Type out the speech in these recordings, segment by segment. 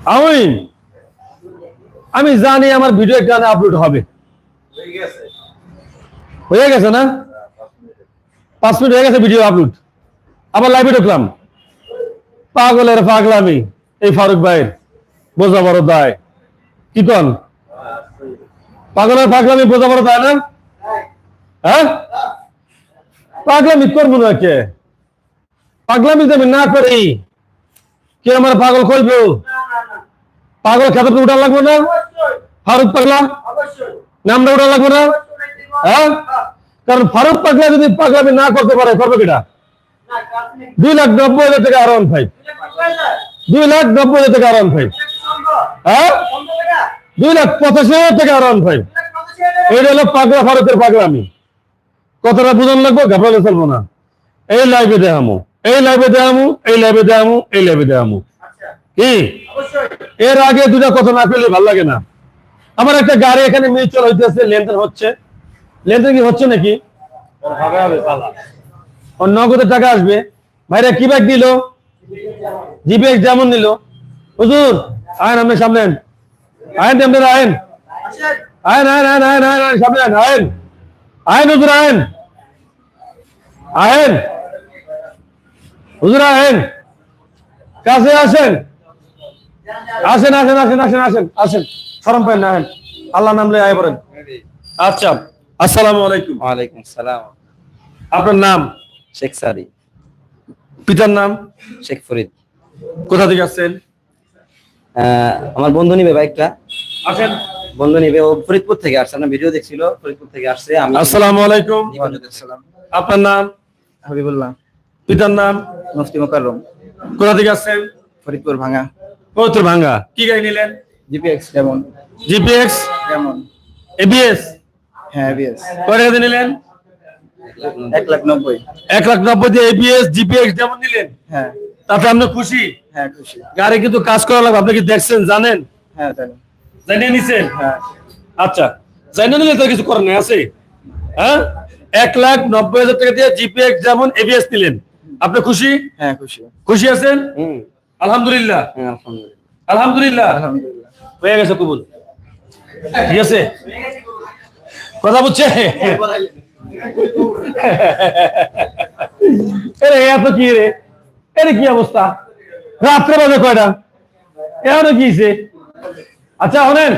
আমি আমি জানি আমার ভিডিও গানে আপলোড হবে। হয়ে গেছে না? পাঁচ মিনিট হয়ে গেছে ভিডিও আপলোড আবার লাইভে ঢুকলাম। পাগলের পাগলামি এই ফারুক ভাইয়ের। বোঝা বড় দায়। কি কন? পাগলের পাগলামি বোঝা বড় দায় না? হ্যাঁ? পাগলামি করব না কে? পাগলামি যদি আমি না করি, কে আমার পাগল করব পাগল খেতে উঠা লাগবে না? ফারুক পাগলা? নামটা উঠা লাগবে না? হ্যাঁ? কারণ ফারুক পাগলা যদি পাগলামি না করতে পারে, করবে কিটা? দুই লাখ নব্বই হাজার টাকা আর ওয়ান ফাইভ। দুই লাখ নব্বই হাজার টাকা আর ওয়ান ফাইভ। হ্যাঁ? দুই লাখ পঁচাশি হাজার টাকা আর ওয়ান ফাইভ। এটা হলো পাগলা ফারুকের পাগলামি। কতটা বুঝন লাগবে, ঘাবড়ালে চলবো না। এই লাইভে দেখামো, এই লাইভে দেখামো, এই লাইভে দেখামো, এই লাইভে দেখামো। কি? এর আগে দুটা কথা না পেলে ভালো লাগে না। আমার একটা গাড়ি এখানে মিউচুয়াল হইতেছে, লেনদেন হচ্ছে। লেনদেন কি হচ্ছে নাকি? নগদের টাকা আসবে। ভাইরা কি ব্যাগ দিল? জিপে যেমন নিল হুজুর, আয়েন আপনি সামনে আয়েন। আপনারা, আয়েন। আয়েন আয়েন আয়েন আয়েন আয়েন আয়েন, সামনে আয়েন। আয়েন হুজুর, আয়েন। আয়েন। হুজুর, আয়েন। কাছে আসেন। আসেন আসেন আসেন আসেন আসেন আসেন। সরম পাই না আসেন। আল্লাহ নামলে আয় পড়েন। আচ্ছা আসসালামু আলাইকুম। ওয়ালাইকুম সালাম। আপনার নাম? শেখ সারি। পিতার নাম? শেখ ফরিদ। কোথা থেকে আসছেন? আমার বন্ধু নিবে বাইকটা। আসেন। বন্ধু নিবে ও ফরিদপুর থেকে আসছে। না ভিডিও দেখছিল ফরিদপুর থেকে আসছে। আমি আসসালামু আলাইকুম। আপনার নাম? হাবিবুল্লাহ। পিতার নাম? মুফতি মোকাররম। কোথা থেকে আসছেন? ফরিদপুর ভাঙা। পবিত্র ভাঙ্গা। কি গাড়ি নিলেন? জিপিএক্স যেমন জিপিএক্স যেমন এবিএস হ্যাঁ বিএস কয় টাকা দিয়ে নিলেন? এক লাখ নব্বই। এক লাখ নব্বই দিয়ে এবিএস জিপিএক্স যেমন নিলেন হ্যাঁ। তাতে আপনি খুশি? হ্যাঁ খুশি। গাড়ি কিন্তু কাজ করা লাগবে আপনি কি দেখছেন জানেন? হ্যাঁ জানিয়ে নিছেন? হ্যাঁ। আচ্ছা জানিয়ে নিলে তো কিছু করার নেই আছে? হ্যাঁ? এক লাখ নব্বই হাজার টাকা দিয়ে জিপিএক্স যেমন এবিএস নিলেন আপনি খুশি? হ্যাঁ খুশি। খুশি আছেন? হুম। আলহামদুলিল্লাহ। হ্যাঁ, আলহামদুলিল্লাহ। আলহামদুলিল্লাহ। আলহামদুলিল্লাহ। হয়ে গেছে কবুল। ঠিক আছে? কথা বুঝছে? এত কি রে? এরে কি অবস্থা? রাত্রে বাজে কয়টা? এখনও কি হইছে? আচ্ছা শোনেন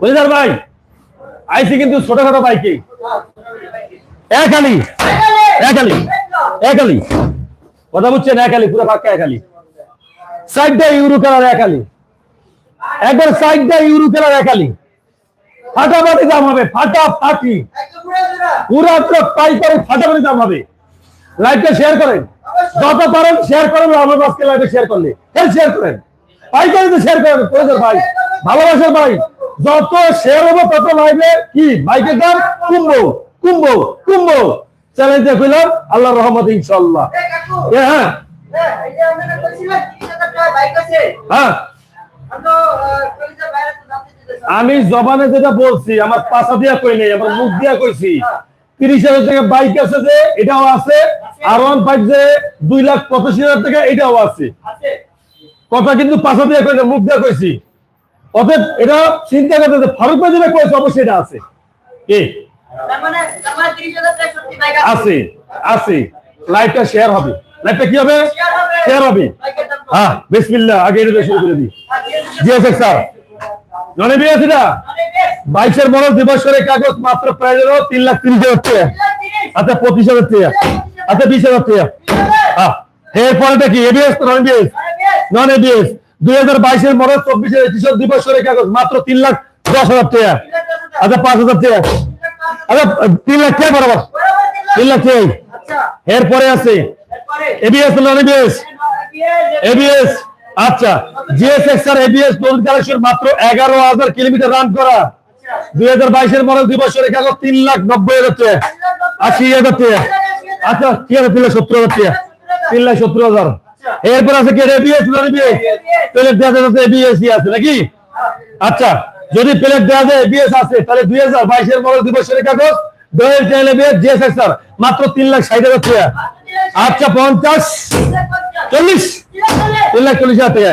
বুঝিদার ভাই আইসি কিন্তু ছোটখাটো বাইকে। এক আলি। একালি এক আলি। কথা বুঝছেন? এক আলি পুরো পাক্কা এক আলি। সাইডটা ইউরো কালার এক আলি একবার সাইডটা ইউরো কালার এক আলি ফাটাফাটি দাম হবে ফাটাফাটি। পুরো পুরো পাইকারি ফাটাফাটি দাম হবে। লাইভটা শেয়ার করেন। যত পারেন শেয়ার করেন আমার আজকে লাইভে শেয়ার করলে। হ্যাঁ শেয়ার করেন। পাইকারিতে শেয়ার করেন প্রয়োজন ভাই। ভালোবাসার ভাই যত শেয়ার হবে তত লাইভে কি? বাইকের দাম কুম্বো কুম্বো কুম্বো। চ্যালেঞ্জে কইলাম আল্লাহর রহমত ইনশাআল্লাহ। এ, হ্যাঁ। হ্যাঁ। আমি জবানে যেটা বলছি আমার পাশা দিয়া কই নাই আমার মুখ দিয়া কইছি। তিরিশ হাজার টাকা বাইক আছে যে এটাও আছে। আর ওয়ান ফাইভ যে দুই লাখ পঁচাশি হাজার টাকা এটাও আছে। কথা কিন্তু পাশা দিয়া কই না, মুখ দিয়া কইছি। অতএব এটা চিন্তা করতে যে ফারুক ভাই যেটা কইছে অবশ্যই এটা আছে। কি? আছে। আছে লাইভটা শেয়ার হবে। লাইভটা কি হবে? শেয়ার হবে। হ্যাঁ বিসমিল্লাহ, আগে এটা শুরু করে দিই। GSX sir. ননে বিয়ে আছে না বাইশের দুই বছরের কাগজ মাত্র প্রায় তিন লাখ তিরিশ হাজার টাকা। আচ্ছা পঁচিশ হাজার টাকা। আচ্ছা বিশ হাজার টাকা। হ্যাঁ এরপরেটা কি? ABS non ABS non ABS দুই হাজার বাইশের মডেল চব্বিশের একুশের দুই বছরের কাগজ মাত্র তিন লাখ দশ হাজার টাকা। আচ্ছা পাঁচ হাজার টাকা। আচ্ছা তিন লাখ টাকা বরাবর? তিন লাখ টাকা এরপরে আছে এবিএস নন এবিএস এবিএস আচ্ছা জিএসএক্স আর এবিএস নতুন কালেকশন মাত্র এগারো হাজার কিলোমিটার রান করা। দুই হাজার বাইশের মডেল দুই বছরের তিন লাখ নব্বই হাজার টাকা। আশি হাজার আচ্ছা ঠিক আছে? তিন লাখ সত্তর হাজার টাকা। তিন লাখ সত্তর হাজার। এরপর আছে কি? এবিএস নন এবিএস দেওয়া আছে নাকি? আচ্ছা যদি প্লেট দেওয়া যায় এবিএস আছে, তাহলে দুই হাজার বাইশের মডেল দুই বছরের কাগজ দোয়েল টেল এবিএস জিএসএক্স আর মাত্র তিন লাখ ষাট হাজার টাকা। আচ্ছা পঞ্চাশ, চল্লিশ, তিন লাখ চল্লিশ হাজার টাকা।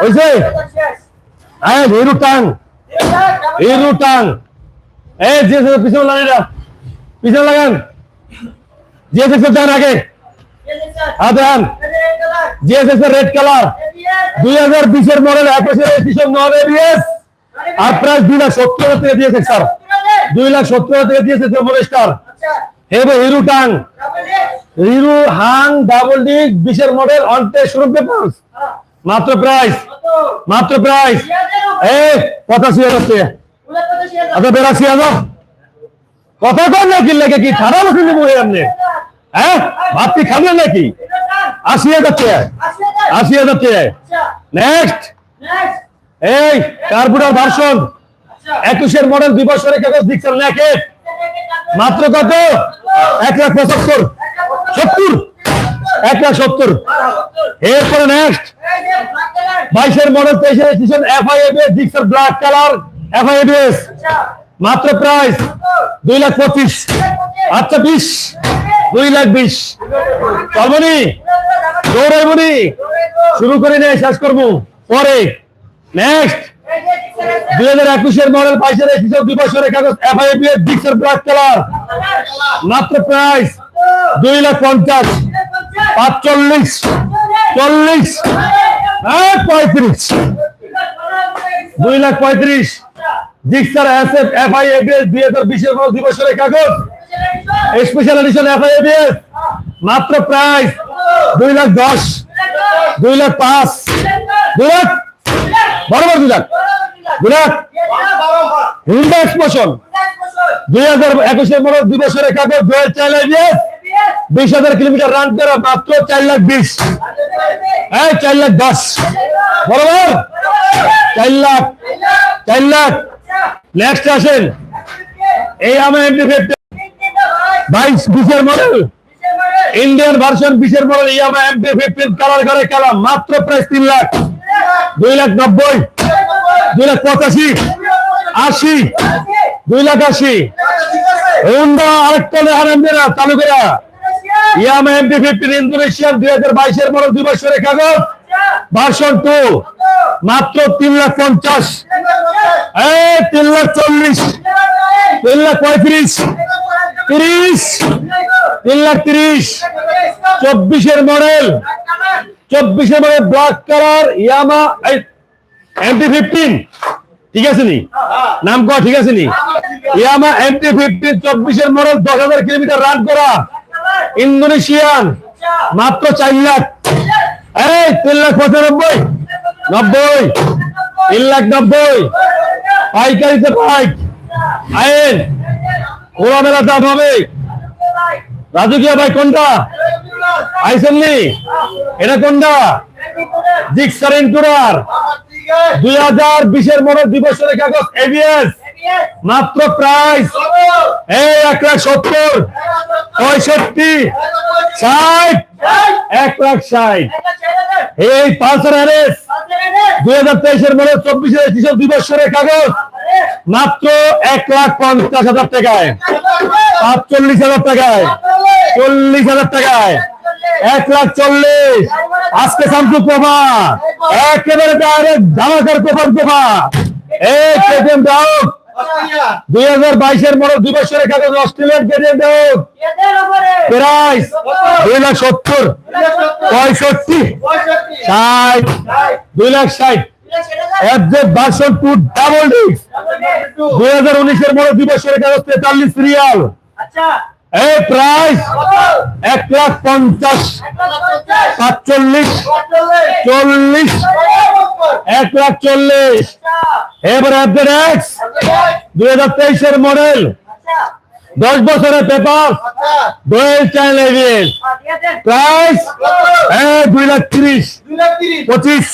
হয়েছে? হ্যাঁ হিরু টাং। হিরু টাং। এই যে পিছনে লাগান পিছনে লাগান। জিএসএক্স দেন আগে। হ্যাঁ দেন। জিএসএক্স রেড কালার দুই হাজার বিশের মডেল একুশের এডিশন নন এবিএস আর প্রায় দুই লাখ সত্তর হাজার দিয়েছে স্যার। দুই লাখ সত্তর হাজার থেকে দিয়েছে জমন স্টার। হেবে হিরু টাং। হিরু হাং ডাবল ডিক বিশের মডেল শোরুম পেপার মাত্র প্রাইস মাত্র প্রাইস এই পঁচাশি হাজার আচ্ছা বেরাশি হাজার কথা কর নাকি লাগে কি? খারাপ বসে নেব এমনি হ্যাঁ? ভাবছি খাবেন নাকি? আশি হাজার টাকা আশি হাজার টাকা নেক্সট এই কার্পুটার ভার্সন একুশের মডেল দুই বছরের কাগজ দিচ্ছেন নাকি মাত্র কত? এক লাখ পঁচাত্তর। সত্তর। এক লাখ সত্তর। এরপরে নেক্সট বাইশের মডেল তেইশের স্টেশন এফআইএবিএস ডিক্সের ব্ল্যাক কালার এফআইএবিএস মাত্র প্রাইস দুই লাখ পঁচিশ। আচ্ছা বিশ। দুই লাখ বিশ। চলবনি? শুরু করে নিয়ে শেষ করব। পরে। নেক্সট দুই হাজার একুশের মডেল বাইশের স্টেশন দুই বছরের মাত্র প্রাইস দুই লাখ পঞ্চাশ চল্লিশ পঁয়ত্রিশ, দুই লাখ পঁয়ত্রিশ। জিক্সার এসএফ এফআই এবিএস দুই হাজার বিশের দুই বছরের স্পেশাল এফআই এবিএস মাত্র প্রাইস দুই লাখ দশ, দুই লাখ পাঁচ, দুই লাখ দুই লাখ দুই লাখ হিন্ডা এক্সপোশন দুই হাজার একুশের মতো দুই বছরের কাগজ দুই হাজার চার এবিএস বিশ হাজার কিলোমিটার রান করা মাত্র চার লাখ বিশ। এই চার লাখ দশ। বরাবর? চার লাখ। চার লাখ। নেক্সট আসেন। এই আমার এমনি ফিফটি বাইশ বিশের মডেল ইন্ডিয়ান ভার্সন বিশের model Yamaha MT fifteen colour করে কালাম। মাত্র প্রাইস তিন লাখ। দুই লাখ নব্বই, দুই লাখ পঁচাশি, আশি, দুই লাখ আশি। হুন্ডা আরেকটা হারাম দেনা চালু করা ইয়ামা এমটি ফিফটিন ইন্দোনেশিয়ান হাজার বাইশের মাত্র তিন লাখ পঞ্চাশ। তিন লাখ চল্লিশ, তিন লাখ পঁয়ত্রিশ, তিরিশ, তিন লাখ তিরিশ। চব্বিশের মডেল চব্বিশের model black colour Yamaha MT fifteen ঠিক আছে নি? নাম কর, ঠিক আছে নি? ইয়ামা এমটি ফিফটিন চব্বিশের মডেল দশ হাজার কিলোমিটার রান করা। ইন্দোনেশিয়ান মাত্র চার লাখ। এই, তিন লাখ পঁচানব্বই, নব্বই, তিন লাখ নব্বই। পাইকারিতে পাইক আইন ওরা মেলা দাম হবে। রাজকীয় ভাই কোনটা? আইসেননি এটা কোনটা? জিক্সার ইন্টুরার দুই হাজার বিশের মডেল দুই কাগজ এবিএস মাত্র প্রাইস এই এক লাখ সত্তর, পঁয়ষট্টি, ষাট, এক লাখ ষাট। এই পালসার এনএস দুই হাজার তেইশের মডেল, চব্বিশের কিশোর দুই বছরের কাগজ, মাত্র এক লাখ পঞ্চাশ হাজার টাকায়। পাঁচচল্লিশ হাজার টাকায়, চল্লিশ হাজার টাকায়। এক লাখ চল্লিশ। আজকে শামসু প্রভা একেবারে ডাইরেক্ট ধামাকার প্রভাব প্রভা এই কেটিএম ডাউট দুই হাজার বাইশের মডেল দুই বছরের কাগজ অস্ট্রেলিয়ান কেটিএম ডাউট প্রাইস দুই লাখ সত্তর। পঁয়ষট্টি। ষাট। দুই লাখ ষাট। ভার্সন টু ডাবল ডিস্ক দুই হাজার উনিশের মডেল দুই বছরের কাগজ তেতাল্লিশ রিয়াল এই প্রাইস এক লাখ পঞ্চাশ, সাতচল্লিশ, চল্লিশ, এক লাখ চল্লিশ। এবার এক্স দুই হাজার তেইশের মডেল দশ বছরের পেপার দোয়েল চাইল এভিএস প্রাইস এই দুই লাখ তিরিশ, পঁচিশ,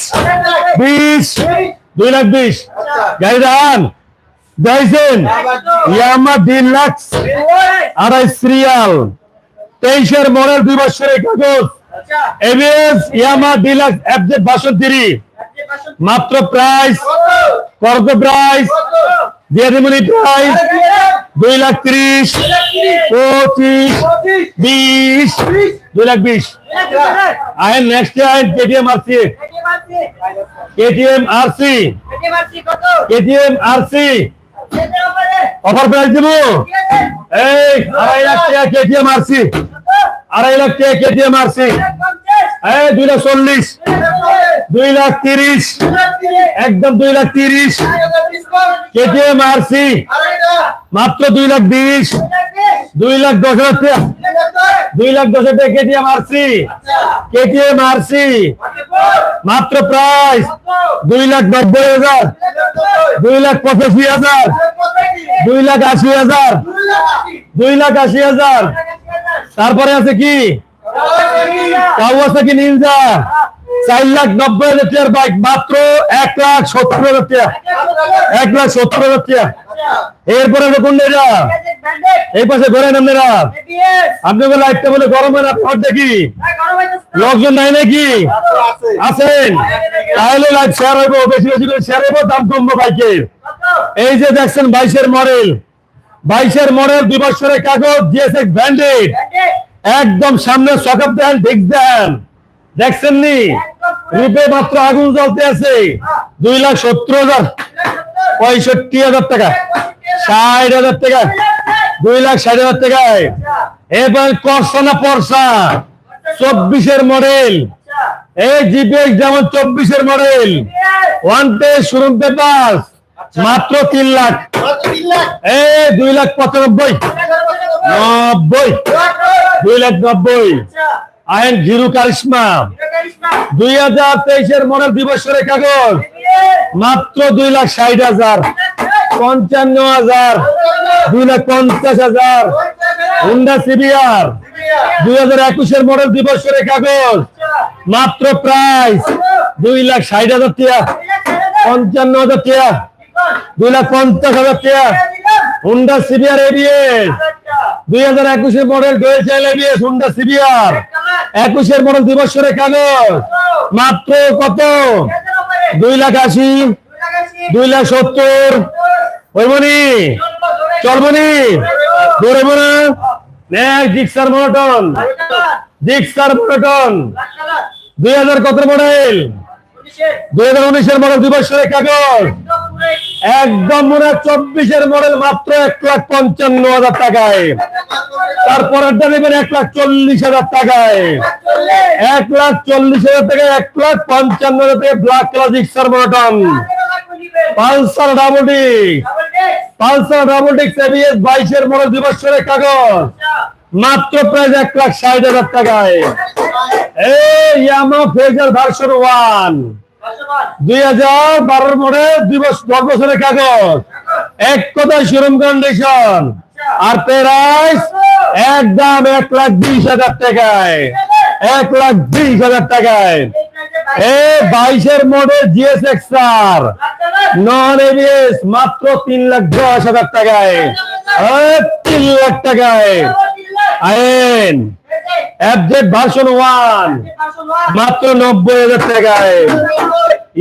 বিশ, দুই লাখ বিশ। গাড়ি দান দেখছেন ইয়ামা তিন লাখ আড়াই সিরিয়াল তেইশের মডেল দুই বছরের কাগজ। এবিএস ইয়ামা ডিলাক্স এফজেড বাষট্টি। মাত্র প্রাইস কত প্রাইস দিয়ে দিবনি প্রাইস দুই লাখ ত্রিশ পঁচিশ বিশ দুই লাখ বিশ। আইন নেক্সট আইন KTM RC KTM RC KTM RC offer price দিব? এই আড়াই লাখ টাকা কেটিএম আরসি আড়াই লাখ টাকা কেটিএম আরসি দুই লাখ দুই লাখ একদম দুই লাখ মাত্র দুই লাখ বিশ দুই লাখ দশ হাজার দুই লাখ দশ হাজার কেটিএম আরসি মাত্র প্রাইস দুই লাখ নব্বই হাজার দুই লাখ পঁচাশি হাজার দুই লাখ আশি হাজার দুই লাখ আশি হাজার তারপরে আছে কি কাউ আছে কি নিনজা, চার লাখ নব্বই হাজার টাকার বাইক, মাত্র এক লাখ সত্তর হাজার টাকা এক লাখ সত্তর হাজার টাকা এরপরে কোন এটা? এই পাশে ঘোরেন আপনারা। আপনাদের লাইটটা বলে গরম না আপনার দেখি। লোকজন নাই নাকি? আছেন? তাহলে লাইট শেয়ার হইব, বেশি বেশি করে শেয়ার হইব, দাম কমবো বাইকের এই যে দেখছেন বাইশের মডেল বাইশের মডেল দুই বছরের কাগজ জিএসএক্স ব্যান্ডেড একদম সামনে সকাপ দেন ঠিক দেন দেখছেন নি রূপে মাত্র আগুন জ্বলতে আছে। দুই লাখ সত্তর হাজার পঁয়ষট্টি হাজার টাকা। ষাট হাজার টাকা। দুই লাখ ষাট হাজার টাকায়। এবার করসা না পরসা। চব্বিশের মডেল এই জিপিএক্স যেমন চব্বিশের model one pay showroom paper মাত্র তিন লাখ। এই দুই লাখ পঁচানব্বই। নব্বই। দুই লাখ নব্বই। আইন জিরো কারিশমা। দুই হাজার তেইশের মডেল দুই বছরের কাগজ। মাত্র দুই লাখ ষাট হাজার। পঞ্চান্ন হাজার। দুই লাখ পঞ্চাশ হাজার। হুন্ডা সিবিআর দুই হাজার একুশের মডেল দুই বছরের কাগজ। মাত্র প্রাইস দুই লাখ ষাট হাজার টিয়া। পঞ্চান্ন হাজার টিয়া। দুই লাখ পঞ্চাশ হাজার টিয়া। হুন্ডা সিবিআর এবিএস দুই হাজার একুশের model dual channel ABS Honda CBR একুশের মডেল দুই বছরের কাগজ। মাত্র কত? দুই লাখ আশি। দুই লাখ সত্তর। হইবনি চলবনি ধরব না next Gixxer monotone. Gixxer monotone. দুই হাজার কত মডেল দুই হাজার উনিশের মডেল দুই বছরের কাগজ। একদম মনে চব্বিশের মডেল মাত্র এক লাখ পঞ্চান্ন হাজার টাকায়। তারপরেরটা নেবেন এক লাখ চল্লিশ হাজার টাকায়। এক লাখ চল্লিশ হাজার টাকায় এক লাখ পঞ্চান্ন হাজার টাকায় black colour Gixxer monotone Pulsar double ডিক্স পালসার ডাবল ডিক্স এবিএস বাইশের মডেল দুই কাগজ। মাত্র প্রাইস এক লাখ ষাট হাজার টাকায়। এই ইয়ামা ফেজার ভার্সন ওয়ান দুই হাজার বারোর দুই বছরের কাগজ। এক শোরুম আর একদম এক লাখ হাজার টাকায়। এক লাখ হাজার টাকায়। এ বাইশের model GSX R non ABS মাত্র তিন লাখ দশ হাজার টাকায়। তিন লাখ টাকায়। আইন অ্যাপডেট ভার্সন ওয়ান মাত্র নব্বই হাজার টাকায়।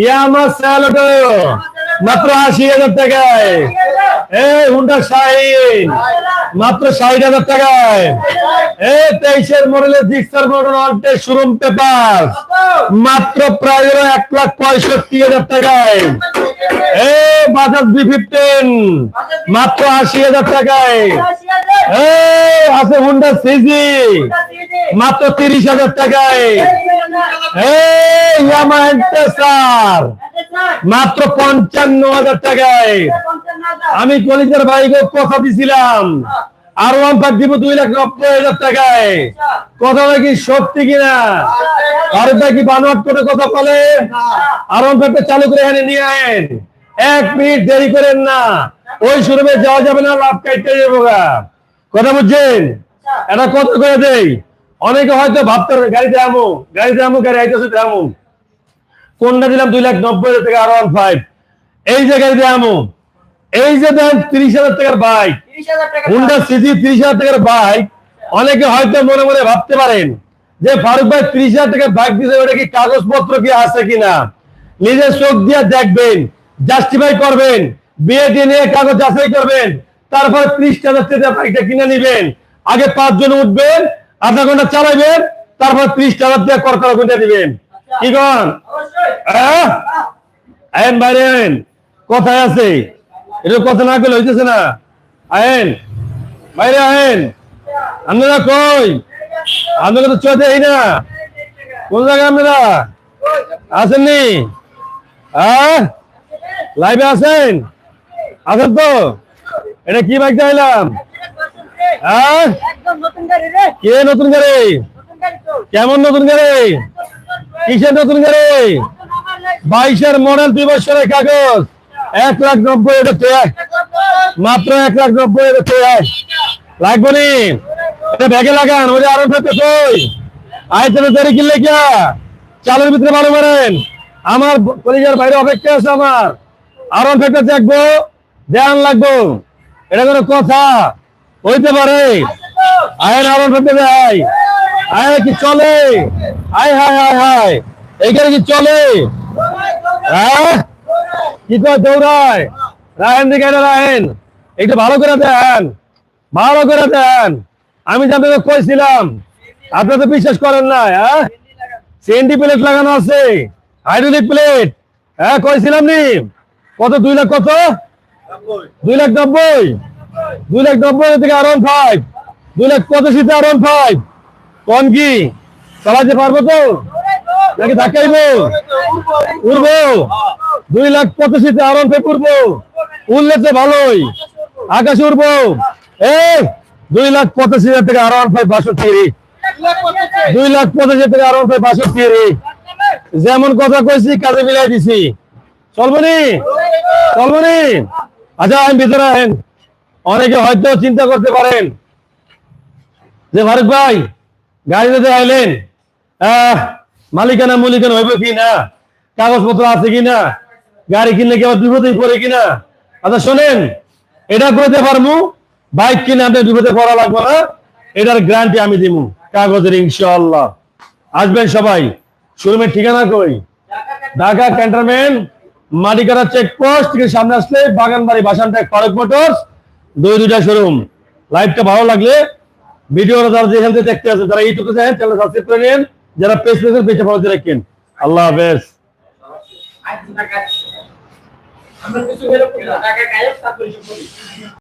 ইয়ামা স্যালোটো, মাত্র আশি হাজার টাকায়। এই হুন্ডা শাহিন, মাত্র ষাট হাজার টাকায়। এই তেইশের মডেলের জিক্সার মডেল অল্টে শোরুম পেপার মাত্র প্রায় এক লাখ পঁয়ষট্টি হাজার টাকায়। বাজাজ বি ফিফটিন মাত্র আশি হাজার টাকায়। আছে হুন্ডা সিজি মাত্র তিরিশ হাজার টাকায়। মাত্র পঞ্চান্ন হাজার টাকায়। আমি কলিজার ভাইকে কথা দিছিলাম। আর ওয়ান পাক দিব দুই লাখ নব্বই হাজার টাকায়। কথাটা কি সত্যি কিনা? আর কি বানোয়াট করে কথা বলে? আর ওয়ান পাকটা চালু করে এখানে নিয়ে আয়েন। এক মিনিট দেরি করেন না। ওই শোরুমে যাওয়া যাবে না, লাভ কাটতে যাব। কথা বুঝছেন? এটা কত করে দেই। অনেকে হয়তো ভাবতে পারে, গাড়িতে আমো গাড়িতে আমো, গাড়ি আইতেছে আমো। কোনটা দিলাম? দুই লাখ নব্বই হাজার টাকা, আর ওয়ান ফাইভ এই যে গাড়িতে আমো। এই যে দেন তিরিশ হাজার টাকার বাইক হুন্ডা সিজি তিরিশ হাজার টাকার বাইক অনেকে হয়তো মনে মনে ভাবতে পারেন যে ফারুক ভাই তিরিশ হাজার টাকার বাইক দিতে ওটা কি কাগজপত্র কি আছে কিনা? নিজের চোখ দিয়ে দেখবেন জাস্টিফাই করবেন বিয়ে নিয়ে কাগজ যাচাই করবেন তারপর ত্রিশ হাজার টাকা বাইকটা কিনে নিবেন। আগে পাঁচজন উঠবেন আধা ঘণ্টা চালাবেন তারপর ত্রিশ টাকা দিয়ে করকরা গুঁজে দিবেন। কি কন? হ্যাঁ? বাইরে কোথায় আছে? এটা কথা না করলে হইতেছে না। আয়েন, বাইরে আয়েন। আপনারা কই? আপনারা তো চোখে এই না। কোন জায়গায় আপনারা? আসেননি? হ্যাঁ লাইভে আছেন আছেন তো। এটা কি বাইক চাইলাম হ্যাঁ কে নতুন গাড়ি? কেমন নতুন গাড়ি? কিসের নতুন গাড়ি? বাইশের মডেল দুই বছরের কাগজ। এক লাখ নব্বই এটা পেয়ে মাত্র এক লাখ নব্বই এটা পেয়ে লাগবো নি এটা ব্যাগে লাগান, ওই আরও ফেতে কই আইতে দেরি কিনলে কিয়া চালের ভিতরে ভালো মারেন। আমার কলিজার বাইরে অপেক্ষা আছে আমার। আরও ফেতে দেখব। ধ্যান লাগবো। এটা কোনো কথা। হইতে পারে। আয় আরও ফেতে দেয় আয় কি চলে? আয় হায় হায় হায়। এইখানে কি চলে? হ্যাঁ কি কয় দৌড়ায়। রাহেন দিকে রাহেন একটু ভালো করে দেন, ভালো করে দেন। আমি যে আপনাদের কইছিলাম আপনারা তো বিশ্বাস করেন না হ্যাঁ? সিএনডি প্লেট লাগানো আছে হাইড্রোলিক প্লেট হ্যাঁ কইছিলাম নি? কত, দুই লাখ কত? দুই লাখ নব্বই। দুই লাখ নব্বই থেকে আর ওয়ান ফাইভ দুই লাখ পঁচাশিতে আর ওয়ান ফাইভ কোন কি? চালাতে পারব তো? নাকি ধাক্কাইবো? উড়বো? দুই লাখ পঁচাশিতে আর ওয়ান ফাইভ উড়বো উড়লে তো ভালোই। আকাশে উড়বো। এই, দুই লাখ পঁচাশি হাজার থেকে আর ফাইভ বাষট্টি। দুই লাখ পঁচাশি থেকে আর ফাইভ বাষট্টি। যেমন কথা কইছি, কাজে মিলাই দিছি। চলবনি? চলবনি? আচ্ছা আমি ভিতরে আহেন। অনেকে হয়তো চিন্তা করতে পারেন যে, ফারুক ভাই, গাড়িতে আইলেন মালিকানা মুলিকানা হইব কি না? কাগজপত্র আছে কি না? গাড়ি কিনলে কি আবার বিপদে পড়ে কিনা? আচ্ছা শোনেন, এটা করতে পারব? বাইক কিনে আপনার বিপদে পড়া লাগবে না। এটার গ্যারান্টি আমি দিব কাগজের ইনশাআল্লাহ। আসবেন সবাই। শোরুমের ঠিকানা কই? ঢাকা ক্যান্টনমেন্ট মাটিকারা চেকপোস্ট থেকে সামনে আসলে বাগানবাড়ি বাসানটেক ফারুক মোটরস, দুই দুইটা শোরুম। লাইভটা ভালো লাগলে ভিডিওটা যারা যেখান থেকে দেখতে আছে যারা ইউটিউবে দেখেন চ্যানেল সাবস্ক্রাইব করে নিন। যারা পেজ পেজের পেজে ফলো রাখেন। আল্লাহ হাফেজ। আমরা কিছু বেরো টাকা গায়েব তারপরে করি